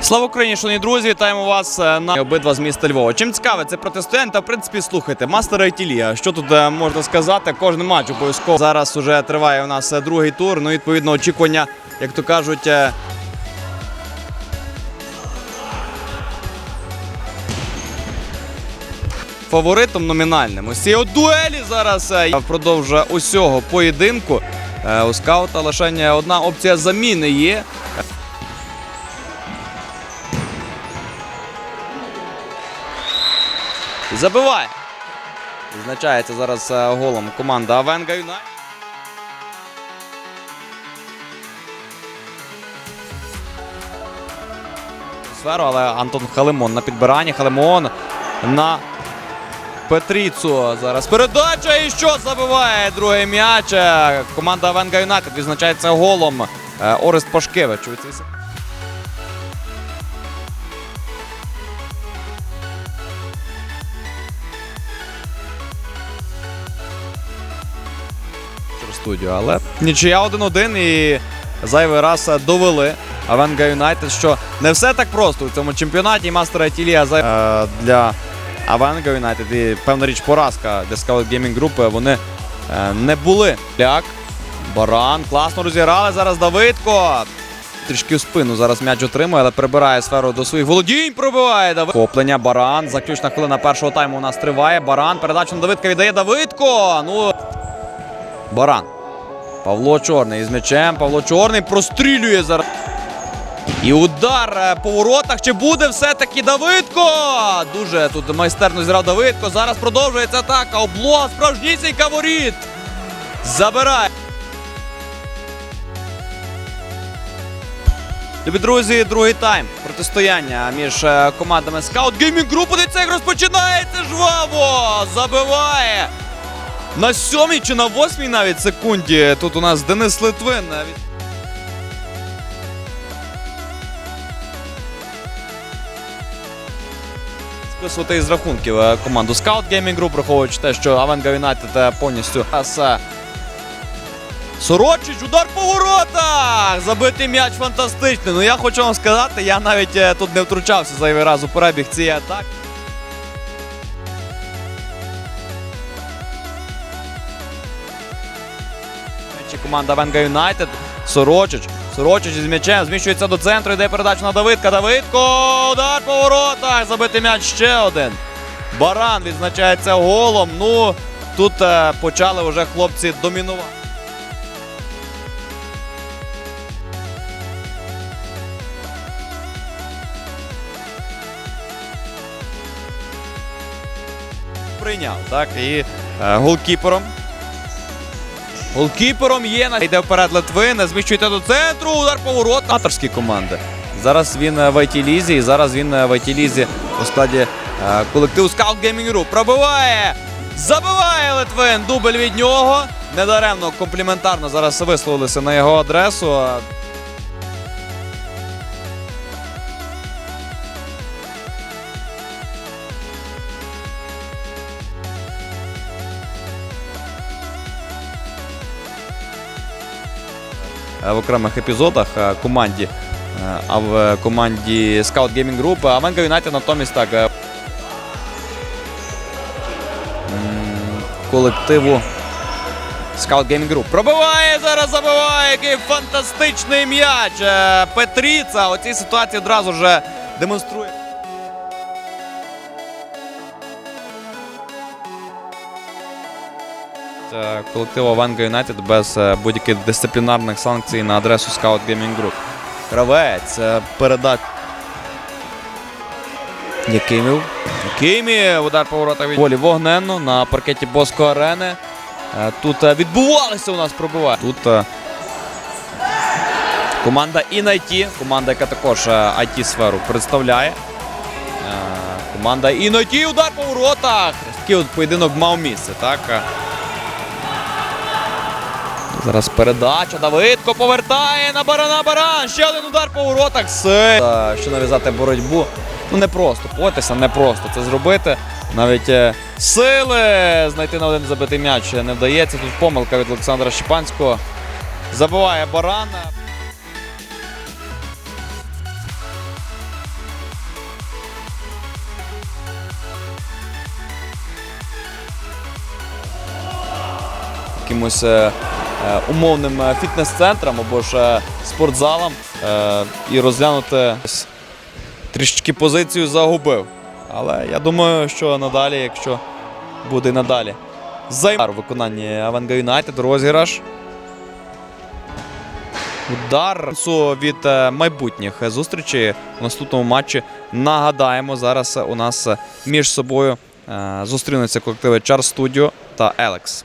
Слава Україні, шановні друзі, вітаємо вас е, на обидва з міста Львова. Чим цікаве це протистояння, та в принципі слухайте, мастер Айтілія. Що тут е, можна сказати? Кожен матч обов'язково зараз уже триває у нас е, другий тур. Ну, відповідно, очікування, як то кажуть. Фаворитом номінальним. Ось цієї дуелі зараз е, впродовж усього поєдинку. е, У скаута лише одна опція заміни є. І забиває. Відзначається зараз е, голом команда Авенга Юнайтед. Сферу, але Антон Халимон на підбиранні. Халимон на Петріцу. Зараз передача і що забиває другий м'яч. Е, Команда Авенга Юнайтед відзначається голом. Е, Орест Пашкевич. студію. Але нічия 1-1 і зайвий раз довели Авенга Юнайтед, що не все так просто у цьому чемпіонаті. І Мастер Атілія е, для Авенга Юнайтед і певна річ поразка Scout Gaming Group. Вони е, не були. Ляк, Баран, класно розіграли. Зараз Давидко. Трішки в спину зараз м'яч отримує, але прибирає сферу до своїх володінь. Пробиває Давид. Коплення. Баран. Заключна хвилина першого тайму у нас триває. Баран. Передачу на Давидка віддає Давидко. Ну. Баран. Павло Чорний із м'ячем. Павло Чорний прострілює зараз. І удар е, по воротах. Чи буде все-таки Давидко? Дуже тут майстерно зіграв Давидко. Зараз продовжується атака. Облога справжнісінька воріт. Забирає. Любі друзі, другий тайм. Протистояння між е, командами Scout Gaming Group. Подивіться, як розпочинається жваво. Забиває. На сьомій чи на восьмій навіть секунді. Тут у нас Денис Литвин. Списувати із рахунків е, команду Scout Gaming Group, враховуючи те, що Авенга Юнайтед е, повністю. Зараз, е, Сорочич, удар по воротах! Забитий м'яч фантастичний. Ну я хочу вам сказати, я навіть е, тут не втручався зайвий раз у перебіг цієї атаки. Команда Венга Юнайтед. Сорочич. Сорочич із м'ячем зміщується до центру. Йде передача на Давидка. Давидко. Удар по воротах. Забитий м'яч ще один. Баран відзначається голом. Ну, тут е, почали вже хлопці домінувати. Прийняв, так, і е, голкіпером. Голкіпером є на йде вперед Литвин, зміщується до центру, удар поворот. Аторські команди. Зараз він е, в IT-лізі, і зараз він е, в IT-лізі у складі е, колективу Scout Gaming Group. Пробиває! Забиває Литвин! Дубль від нього. Недаремно компліментарно зараз висловилися на його адресу. В окремих епізодах е, команді. Е, А в е, команді Scout Gaming Group Авенга Юнайтед натомість так. е, Колективу Scout Gaming Group. Пробиває зараз, забиває. Який фантастичний м'яч. Е, Петріца у цій ситуації одразу вже демонструє. Колективу Авенга Юнайтед без е, будь-яких дисциплінарних санкцій на адресу Scout Gaming Group. Кравець е, передач. Якимів. Якимів. Удар по воротах від полі вогненно на паркеті Боско Арени. Е, Тут е, відбувалися у нас пробиває. Тут е, команда InIT, команда, яка також IT-сферу представляє. Е, Команда InIT, удар по воротах. Такий от поєдинок мав місце, так? Зараз передача. Давидко повертає на барана баран. Ще один удар по воротах. Все. Е, Що нав'язати боротьбу Ну не просто, погодьтеся, не просто це зробити. Навіть е, сили знайти на один забитий м'яч не вдається. Тут помилка від Олександра Щепанського. Забиває баран. Якимось е, умовним е, фітнес-центром або ж е, спортзалом е, і розглянути трішечки позицію загубив. Але я думаю, що надалі, якщо буде надалі. Займ у виконанні Авенга Юнайтед розіграш. Удар від е, майбутніх зустрічей у наступному матчі. Нагадаємо, зараз у нас між собою е, зустрінуться колективи Чар Студіо та Елекс.